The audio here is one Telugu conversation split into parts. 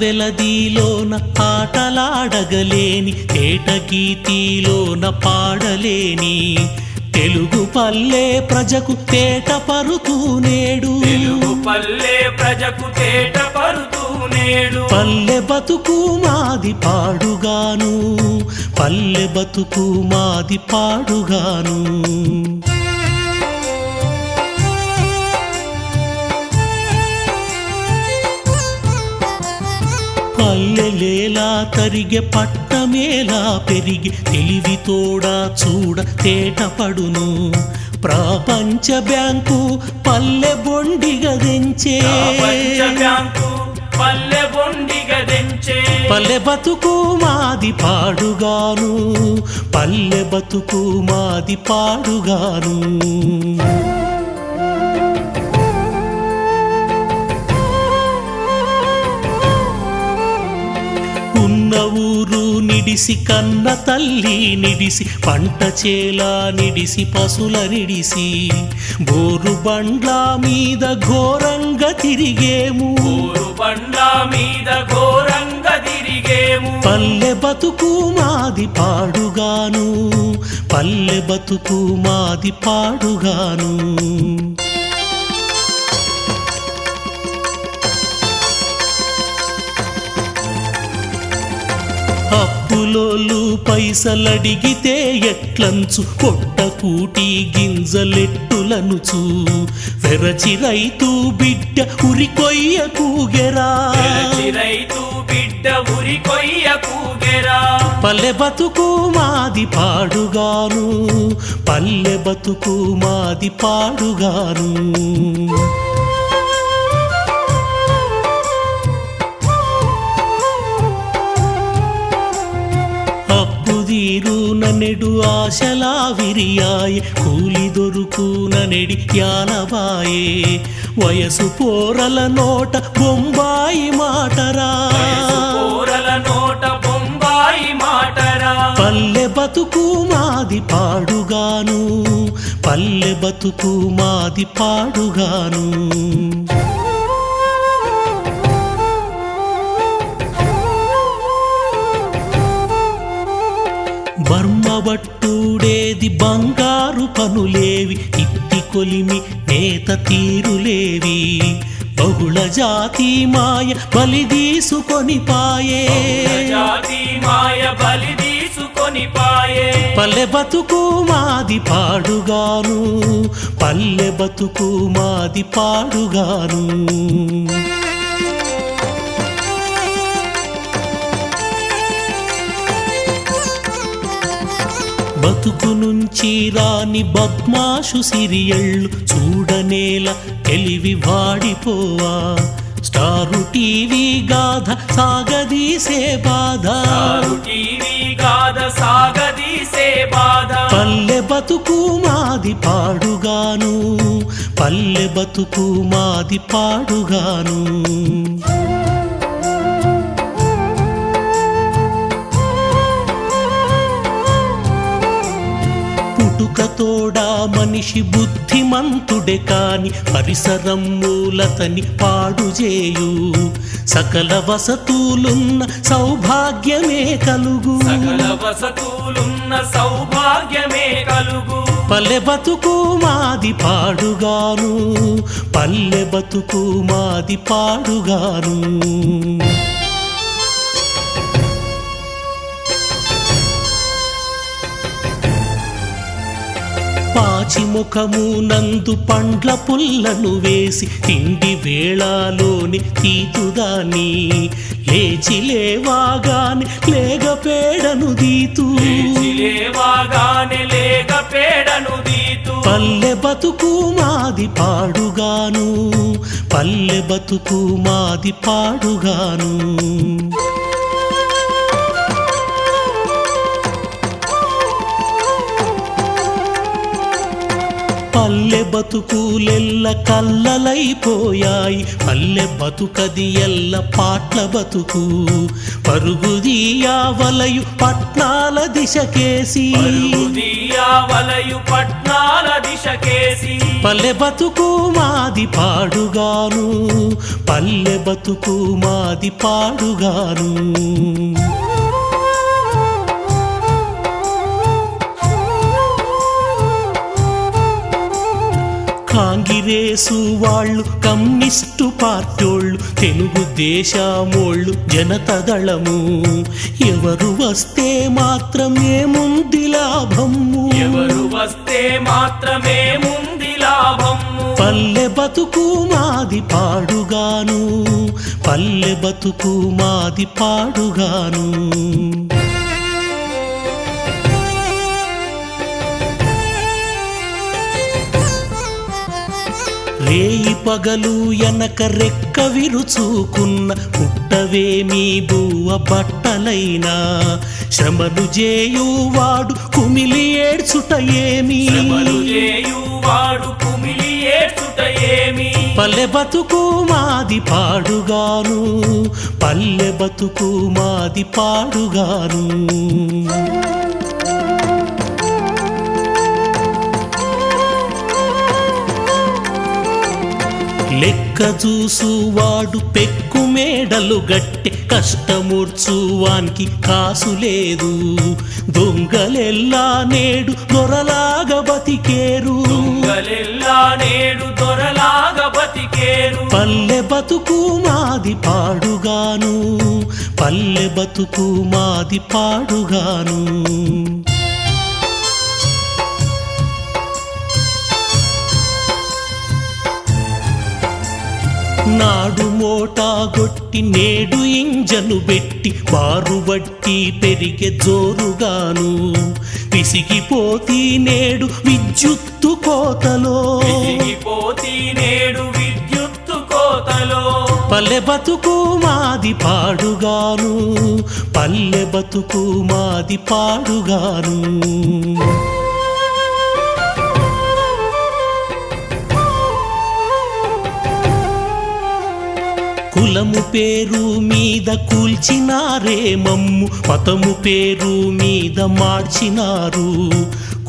వెలదీలోన ఆటలాడగలేని తేటగీతిలోన పాడలేని. తెలుగు పల్లె ప్రజకు తేట పరుతూ నేడు తెలుగు పల్లె ప్రజకు తేట పరుతూ నేడు పల్లె బతుకు మాది పాడుగాను. పల్లె బతుకు మాది పాడుగాను. పల్లెలేలా తరిగే పట్టమేలా పెరిగి తెలివితోడా చూడ తేట పడును. ప్రపంచ బ్యాంకు పల్లె బొండిగా దించే పల్లె బొండిగా దించే పల్లె బతుకు మాది పాడుగాను. పల్లె బతుకు మాది పాడుగాను. ఉన్న ఊరు నిడిసి కన్న తల్లి నిడిసి పంట చేలా నిడిసి పశుల నిడిసి. బోరు బండ్ల మీద ఘోరంగా తిరిగేము. బండ్ల మీద ఘోరంగా తిరిగేము. పల్లె బతుకు మాది పాడుగాను. పల్లె బతుకు మాది పాడుగాను. అప్పులోళ్ళు పైసలడిగితే ఎట్లంచు? పొట్ట కూటి గింజలెట్టులనుచు? వెరచి రైతు బిడ్డ ఉరికొయ్య కూగెరా? రైతు బిడ్డ ఉరి కొయ్య కూగెరా? పల్లె బతుకు మాది పాడుగాను. పల్లె బతుకు మాది పాడుగాను. ననెడు ఆశలా విరియాయ్ కూలి దొరుకు ననెడి యానవాయే వయసు పోరల నోట బొంబాయి మాటరా. పోరల నోట బొంబాయి మాటరా. పల్లె బతుకు మాది పాడుగాను. బర్మబట్టుడేది బంగారు పనులేవి ఇట్టి కొలిమి నేత తీరులేవి. బహుళ జాతి మాయ బలి తీసుకొని పాయే. జాతి మాయ బలి తీసుకొని పాయే. పల్లె బతుకు మాది పాడుగాను పల్లె బతుకు మాది పాడుగాను. బతుకు నుంచి రాని బద్మాషు సిరియళ్ళు చూడనేల తెలివి వాడిపోవా. స్టారు టీవీ గాథ సాగదీసే బాధ. టీవీ గాథ సాగదీసే బాధ. పల్లె బతుకు మాది పాడుగాను. పల్లె బతుకు మాది పాడుగాను. పుట్టుకతోడా మనిషి బుద్ధిమంతుడే కాని పరిసరం మూలతని పాడు చేయు. సకల వసతులున్న సౌభాగ్యమే కలుగు. సకల వసతులున్న సౌభాగ్యమే కలుగు. పల్లె బతుకు మాది పాడుగాను. పల్లె బతుకు మాది పాడుగాను. పాచిముఖము నందు పండ్ల పుల్లను వేసి తిండి వేళలోని తీతుదాని లేచి లేవాగాని దీతూ. లేక పేడను దీతు. పల్లె బతుకు మాది పాడుగాను పల్లె బతుకు మాది పాడుగాను. పల్లె బతుకులెల్ల కల్లలైపోయాయి. పల్లె బతుకది ఎల్ల పాట్ల బతుకు. పరుగుదీయా వలయు పట్నాల దిశకేసి. వలయు పట్నాల దిశకేసి. పల్లె బతుకు మాది పాడుగాను. పల్లె బతుకు మాది పాడుగాను. కాంగిరేసు వాళ్ళు కమ్యూనిస్టు పార్టోళ్ళు తెలుగు దేశమోళ్ళు జనతదళము. ఎవరు వస్తే మాత్రమే ముంది లాభము. ఎవరు వస్తే మాత్రమే ముంది లాభము. పల్లె బతుకు మాది పాడుగాను. పల్లె బతుకు మాది పాడుగాను. రేయి పగలు ఎనక రెక్క విరుచూకున్న పుట్టవేమీ బువ్వ బట్టలైనా. శ్రమలు చేయువాడు కుమిలి ఏడ్చుట ఏమి? పల్లె బతుకు మాది పాడుగాను పల్లె బతుకు మాది పాడుగాను. లెక్క చూసువాడు పెక్కు మేడలు గట్టె కష్టమూర్చువానికి కాసు లేదు. దొంగలెల్లా నేడు దొరలాగా బతికేరు. దొంగలెల్లా నేడు దొరలాగా బతికేరు. పల్లె బతుకు మాది పాడుగాను. పల్లె బతుకు మాది పాడుగాను. నాడు మోటా గొట్టి నేడు ఇంజను పెట్టి బారు బట్టి పెరిగే జోరుగాను. విసిగిపోతి నేడు విద్యుత్తు కోతలో. విసిగిపోతి నేడు విద్యుత్తు కోతలో. పల్లె బతుకు మాది పాడుగాను. పల్లె బతుకు మాది పాడుగాను. కులము పేరు మీద కూల్చినారే మమ్ము మతము పేరు మీద మార్చినారు.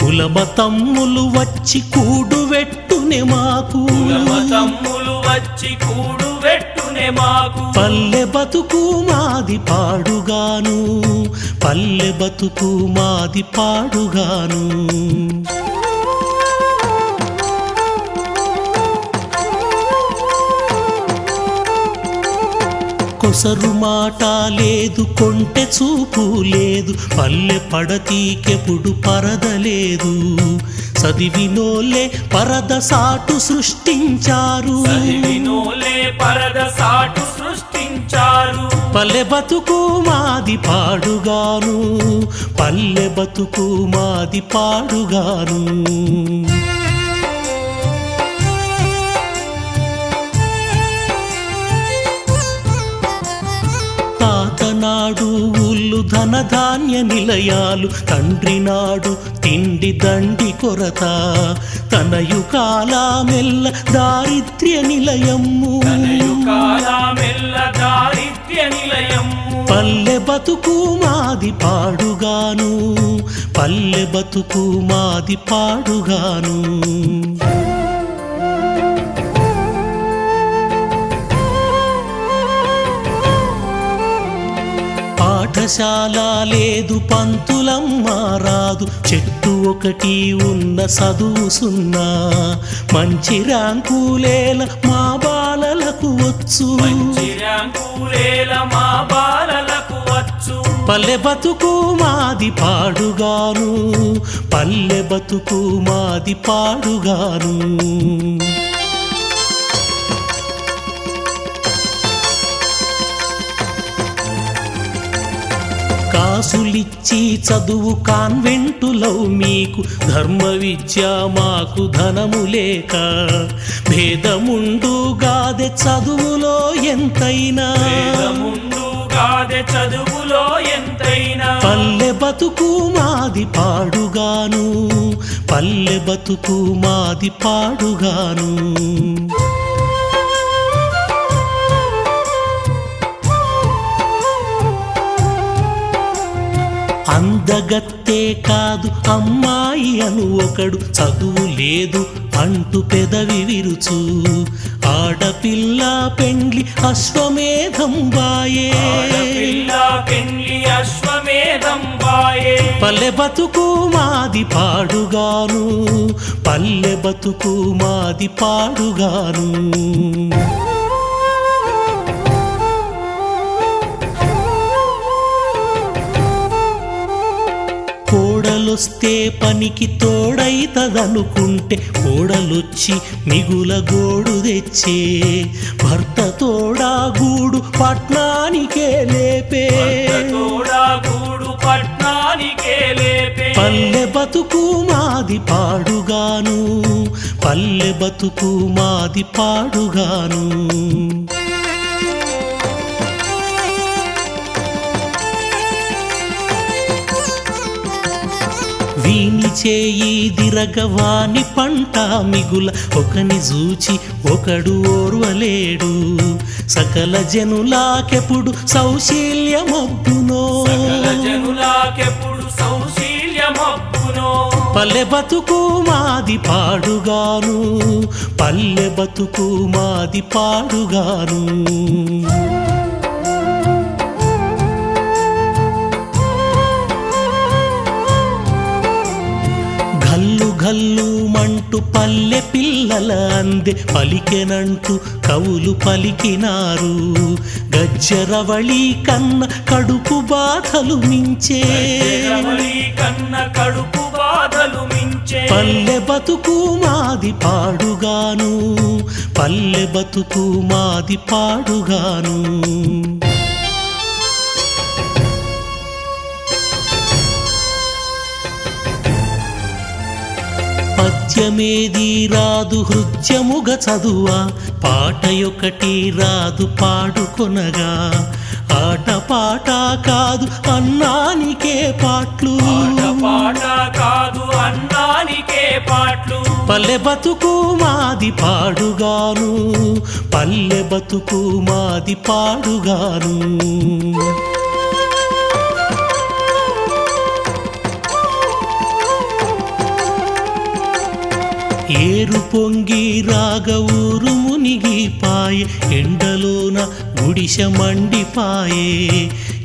కులమ తమ్ములు వచ్చి కూడు వెట్టునే మాకు. కులమ తమ్ములు వచ్చి కూడు వెట్టునే మాకు. పల్లె బతుకు మాది పాడుగాను పల్లె బతుకు మాది పాడుగాను. కొసరు మాట లేదు కొంటె చూపు లేదు పల్లె పడతీకెప్పుడు పరద లేదు చదివినోలే పరద సాటు సృష్టించారు. పరద సాటు సృష్టించారు. పల్లె బతుకు మాది పాడుగాను పల్లె బతుకు మాది పాడుగాను. ఊళ్ళు ధనధాన్య నిలయాలు. తండ్రి నాడు తిండి దండి కొరత. తనయు కాలమెల్ల దారిద్ర్య నిలయము. పల్లె బతుకు మాది పాడుగాను. పల్లె బతుకు మాది పాడుగాను. పాఠశాల లేదు పంతులమ్మ రాదు. చెట్టు ఒకటి ఉన్న చదువు సున్నా. మంచి ర్యాంకులేల మా బాలలకు వచ్చు. మా బాలలకు వచ్చు. పల్లె బతుకు మాది పాడుగాను. పల్లె బతుకు మాది పాడుగాను. కాసులిచ్చి చదువు కాన్వెంటులో మీకు ధర్మ విద్య మాకు ధనము లేక భేదముండు గాదె చదువులో ఎంతైనా. చదువులో ఎంతైనా. పల్లె బతుకు మాది పాడుగాను పల్లె బతుకు మాది పాడుగాను. అందగత్తే కాదు అమ్మాయి అను ఒకడు. చదువు లేదు అంటూ పెదవి విరుచు. ఆడపిల్ల పెండ్లి అశ్వమేధం బాయే పిల్ల బతుకు మాది పాడుగాను. పల్లె బతుకు మాది పాడుగాను. కోడలొస్తే పనికి తోడైతదనుకుంటే కోడలొచ్చి మిగుల గోడు తెచ్చే భర్త తోడా గూడు పట్నానికే లేపే. తోడా గూడు పట్నానికే లేపే. పల్లె బతుకు మాది పాడుగాను పల్లె బతుకు మాది పాడుగాను. వీని చేయి దిరగవాని పంట మిగుల ఒకని చూచి ఒకడు ఓర్వలేడు. సకల జనులాకెప్పుడు సౌశీల్యమబ్బునో జనులాకెప్పుడు సౌశీల్యమబ్బునో పల్లె బతుకు మాది పాడుగాను పల్లె బతుకు మాది పాడుగాను. గల్లు గల్లు మంటూ పల్లె పిల్లల అందే పలికెనంటూ కవులు పలికినారు. గజ్జరవళి కన్న కడుపు బాధలు మించే కన్న కడుపు బాధలు మించే పల్లె బతుకు మాది పాడుగాను. పల్లె బతుకు మాది పాడుగాను. పద్యమేది రాదు హృద్యముగ చదువా. పాటయొకటి రాదు పాడుకొనగా ఆట పాట కాదు అన్నానికే పాట్లు. పాట పాట కాదు అన్నానికే పాటలు. పల్లె బతుకు మాది పాడుగాను. పల్లె బతుకు మాది పాడుగాను. ఏరు పొంగి రాగ ఊరు మునిగిపాయే ఎండలోన గుడిస మండిపాయే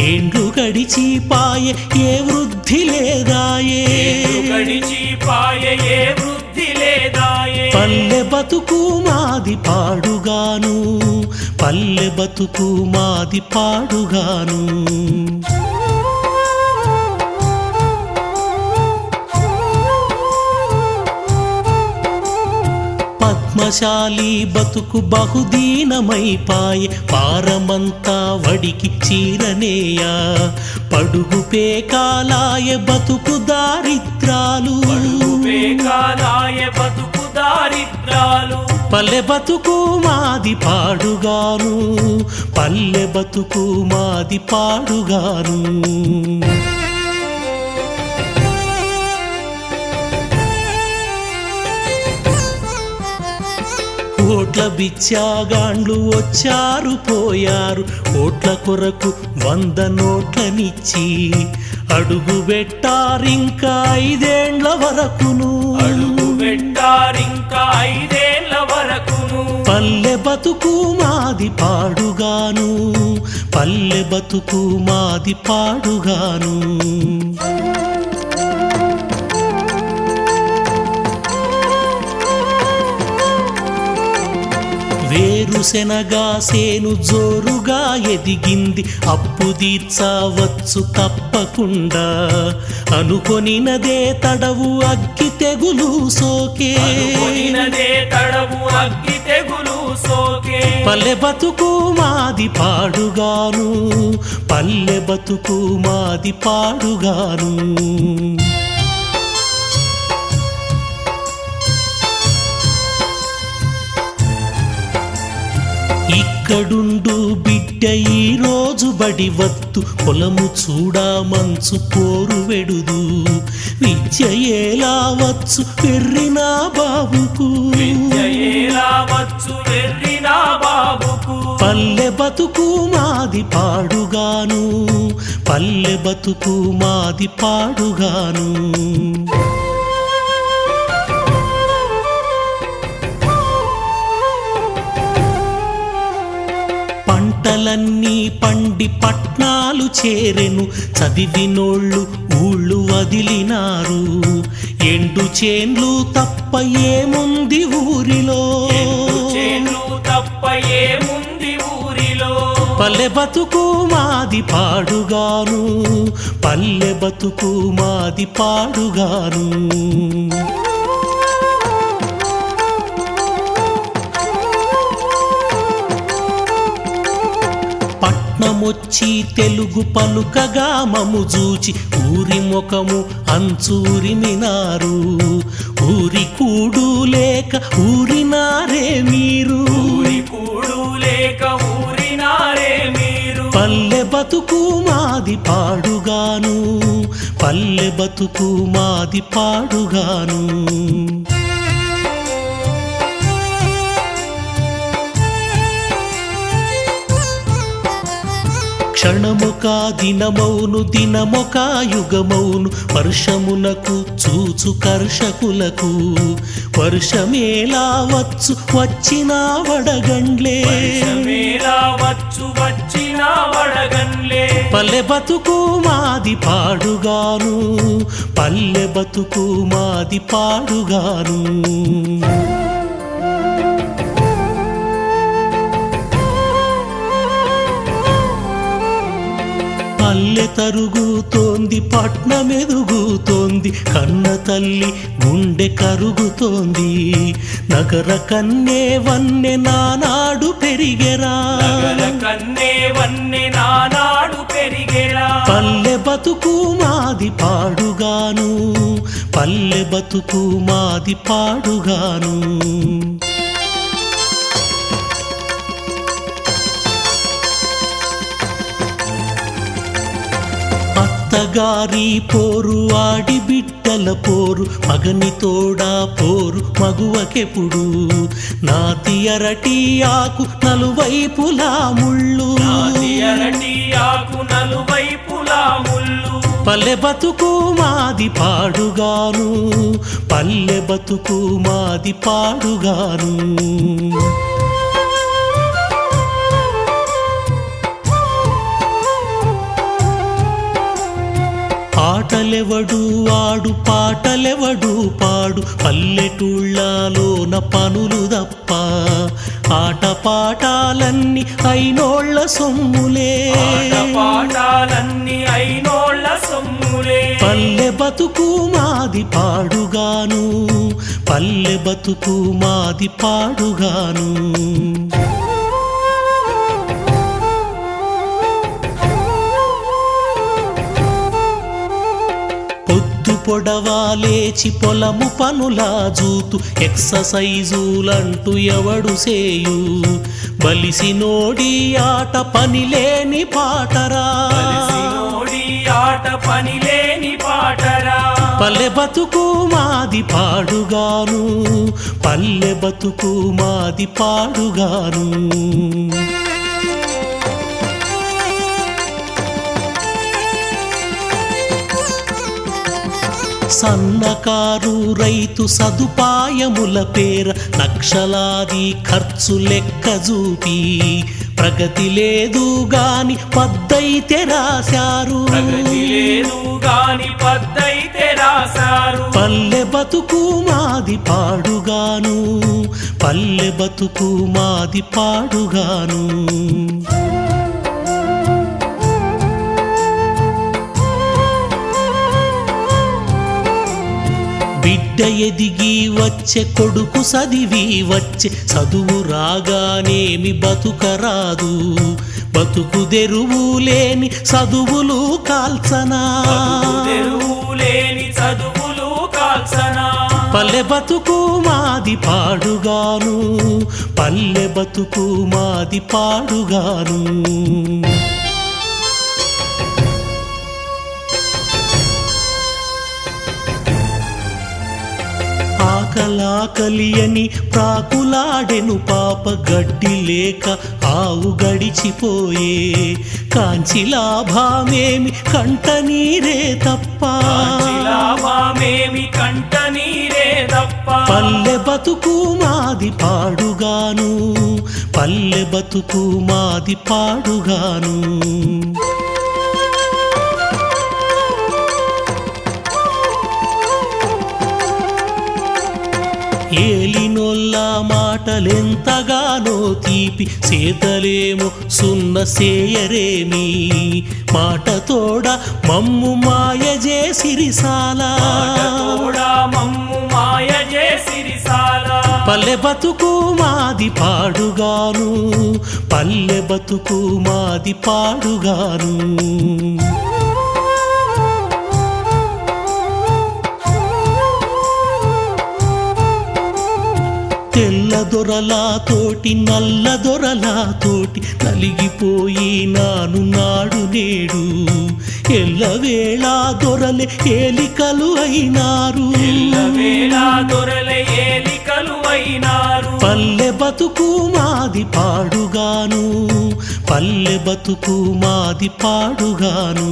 ఏండ్లు గడిచిపాయే ఏ వృద్ధి లేదాయే. గడిచి పాయే ఏ వృద్ధి లేదాయే. పల్లె బతుకు మాది పాడుగాను పల్లె బతుకు మాది పాడుగాను. పద్మశాలి బతుకు బహుదీనమైపాయే పారమంతా వడికి చీరనేయా. పడుగు పేకాలాయ బతుకు దారిద్రాలు. బతుకు దారిద్రాలు. పల్లె బతుకు మాది పాడుగాను. పల్లె బతుకు మాది పాడుగాను. ఓట్ల బిచ్చాగాండ్లు వచ్చారు పోయారు. ఓట్ల కొరకు వంద నోట్లనిచ్చి అడుగు పెట్టారింకా ఐదేండ్ల వరకును. అడుగు పెట్టారింకా ఐదేళ్ళ వరకును. పల్లె బతుకు మాది పాడుగాను. పల్లె బతుకు మాది పాడుగాను. వేరుశెనగా సేను జోరుగా ఎదిగింది. అప్పు తీర్చవచ్చు తప్పకుండా. అనుకొనినదే తడవు అగ్గి తెగులు సోకే. తడవు అగ్గి తెగులు సోకే. పల్లె బతుకు మాది పాడుగాను. పల్లె బతుకు మాది పాడుగాను. ఇక్కడుండు బిడ్డ ఈ రోజు బడి వత్తు. పొలము చూడా మంచు పోరు వెడుదు. విద్య ఎలా వచ్చు వెర్రినా బాబుకు? విద్యయేలా వచ్చు వెర్రినా బాబుకు? పల్లె బతుకు మాది పాడుగాను. పల్లె బతుకు మాది పాడుగాను. పంటలన్నీ పండి పట్నాలు చేరెను. చదివినోళ్ళు ఊళ్ళు వదిలినారు. ఎండు చేన్లు తప్ప ఏముంది ఊరిలో? తప్ప ఏముంది ఊరిలో? పల్లె బతుకు మాది పాడుగాను. పల్లె బతుకు మాది పాడుగాను. పట్నమొచ్చి తెలుగు పలుకగా మము జూచి ఊరి ముఖము అంచూరిమినారు ఊరి కూడు లేక ఊరినారే మీరు. ఊరి కూడు లేక ఊరినారే మీరు. పల్లె బతుకు మాది పాడుగాను. పల్లె బతుకు మాది పాడుగాను. క్షణముక దినమౌను దినమొక యుగమౌను. వర్షమునకు చూచు కర్షకులకు. వర్షమేలా వచ్చు వచ్చిన వడగండ్లే. వచ్చు వచ్చిన వడగన్లే పల్లె బతుకు మాది పాడుగాను. పల్లె బతుకు మాది పాడుగాను. పల్లె తరుగుతోంది పట్నమెదుగుతోంది కన్న తల్లి గుండె కరుగుతోంది. నగర కన్నే వన్నె నానాడు పెరిగెరా. కన్నే వన్నె నానాడు పెరిగెరా. పల్లె బతుకు మాది పాడుగాను పల్లె బతుకు మాది పాడుగాను. అత్తగారి పోరు ఆడి బిడ్డల పోరు మగని తోడా పోరు మగువకెప్పుడు? నాతి అరటి ఆకు నలువైపులా ముళ్ళు. ఆకు నలువైపులా ముళ్ళు. పల్లె బతుకు మాది పాడుగాను పల్లె బతుకు మాది పాడుగాను. ఆటలెవడు ఆడు పాటలెవడు పాడు. పల్లెటూళ్ళలోన పనులు తప్ప ఆట పాటాలన్నీ అయినోళ్ళ సొమ్ములే. ఆట పాఠాలన్నీ అయినోళ్ళ సొమ్ములే. పల్లె బతుకు మాది పాడుగాను. పల్లె బతుకు మాది పాడుగాను. పొడవా లేచి పొలము పనులా జూతు ఎక్ససైజులంటూ ఎవడు సేయు? బలిసి నోడి ఆట పని లేని పాటరా? ఆట పని లేని పాటరా? పల్లె బతుకు మాది పాడుగాను పల్లె బతుకు మాది పాడుగాను. సన్నకారు రైతు సదుపాయముల పేర లక్షలాది ఖర్చు లెక్క చూపి ప్రగతి లేదు గాని పద్దైతే రాశారు. ప్రగతి లేదు గాని పద్దైతే రాశారు. పల్లె బతుకు మాది పాడుగాను పల్లె బతుకు మాది పాడుగాను. బిడ్డ ఎదిగి వచ్చే కొడుకు చదివి వచ్చే చదువు రాగానేమి బతుకరాదు. బతుకు తెరువు లేని చదువులు కాల్చనా. చదువులు పల్లె బతుకు మాది పాడుగాను. పల్లె బతుకు మాది పాడుగాను. ఆకలాకలి అని ప్రాకులాడెను పాప గడ్డి లేక ఆవు గడిచిపోయే కాంచి లాభామేమి కంట నీరే తప్ప. లాభమేమి కంట నీరే తప్ప. పల్లె బతుకు మాది పాడుగాను. పల్లె బతుకు మాది పాడుగాను. ఏలినొల్ల మాటలెంతగానో తీపి సేతలేమో సున్న సేయరేమి మాటతోడ మమ్ము మాయ చేసిరిసాలా తోడా మమ్ము మాయ చేసిరిసాల పల్లె బతుకు మాది పాడుగాను పల్లె బతుకు మాది పాడుగాను. దొరలా తోటి నల్ల దొరలా తోటి నలిగిపోయి నాను నాడు నేడు. ఎల్లవేళ దొరలే ఏలికలు అయినారు. పల్లె బతుకు మాది పాడుగాను. పల్లె బతుకు మాది పాడుగాను.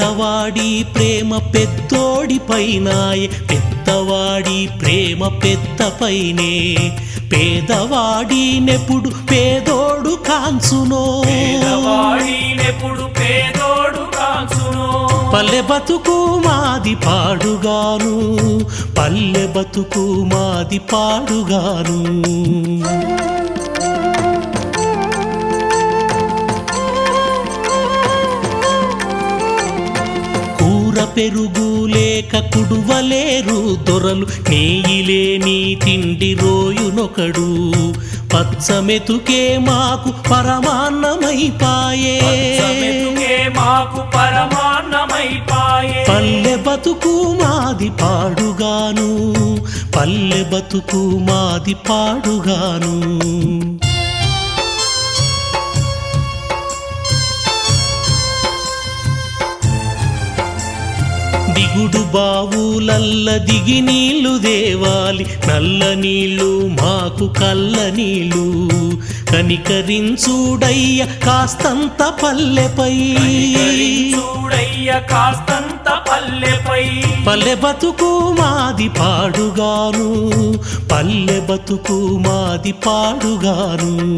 పేదవాడి ప్రేమ పెద్దోడి పైనాయే పెద్దవాడి ప్రేమ పెద్ద పైనే. పేదవాడి నెప్పుడు పేదోడు కాంచునో. పేదవాడినెప్పుడు పేదోడు కాంచును. పల్లె బతుకు మాది పాడుగాను పల్లె బతుకు మాది పాడుగాను. కూర పెరుగు లేక కుడువలేరు దొరలు నేయిలేని తిండి రోయునొకడు. పచ్చమెతుకే మాకు పరమాన్నమైపాయే మాకు పరమాన్నమైపాయే పల్లె బతుకు మాది పాడుగాను పల్లె బతుకు మాది పాడుగాను. దిగుడు బావులల్ల దిగి నీళ్ళు దేవాలి నల్ల నీళ్ళు మాకు కల్ల నీళ్ళు కనికరించుడయ్య కాస్తంత పల్లెపై. చూడయ్య కాస్తంత పల్లెపై. పల్లె బతుకు మాది పాడుగాను. పల్లె బతుకు మాది పాడుగాను.